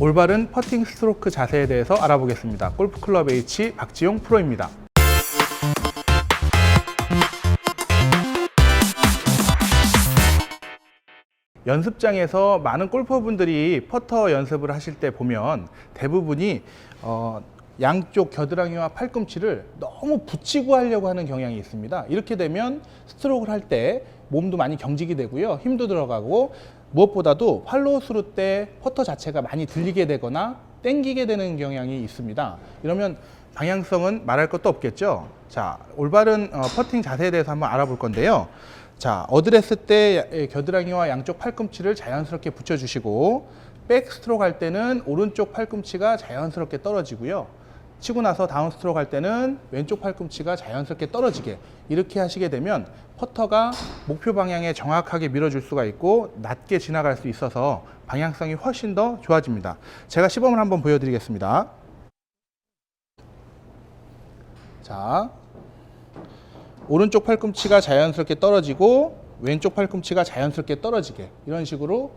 올바른 퍼팅 스트로크 자세에 대해서 알아보겠습니다. 골프클럽 H 박지용 프로입니다. 연습장에서 많은 골퍼분들이 퍼터 연습을 하실 때 보면 대부분이 어, 양쪽 겨드랑이와 팔꿈치를 너무 붙이고 하려고 하는 경향이 있습니다. 이렇게 되면 스트로크를 할 때 몸도 많이 경직이 되고요. 힘도 들어가고 무엇보다도 팔로우 스루 때 퍼터 자체가 많이 들리게 되거나 땡기게 되는 경향이 있습니다. 이러면 방향성은 말할 것도 없겠죠. 자, 올바른 어, 퍼팅 자세에 대해서 한번 알아볼 건데요. 자, 어드레스 때 예, 겨드랑이와 양쪽 팔꿈치를 자연스럽게 붙여주시고 백 스트로크 할 때는 오른쪽 팔꿈치가 자연스럽게 떨어지고요. 치고 나서 다운 스트로크 할 때는 왼쪽 팔꿈치가 자연스럽게 떨어지게 이렇게 하시게 되면 퍼터가 목표 방향에 정확하게 밀어줄 수가 있고 낮게 지나갈 수 있어서 방향성이 훨씬 더 좋아집니다. 제가 시범을 한번 보여드리겠습니다. 자, 오른쪽 팔꿈치가 자연스럽게 떨어지고 왼쪽 팔꿈치가 자연스럽게 떨어지게 이런 식으로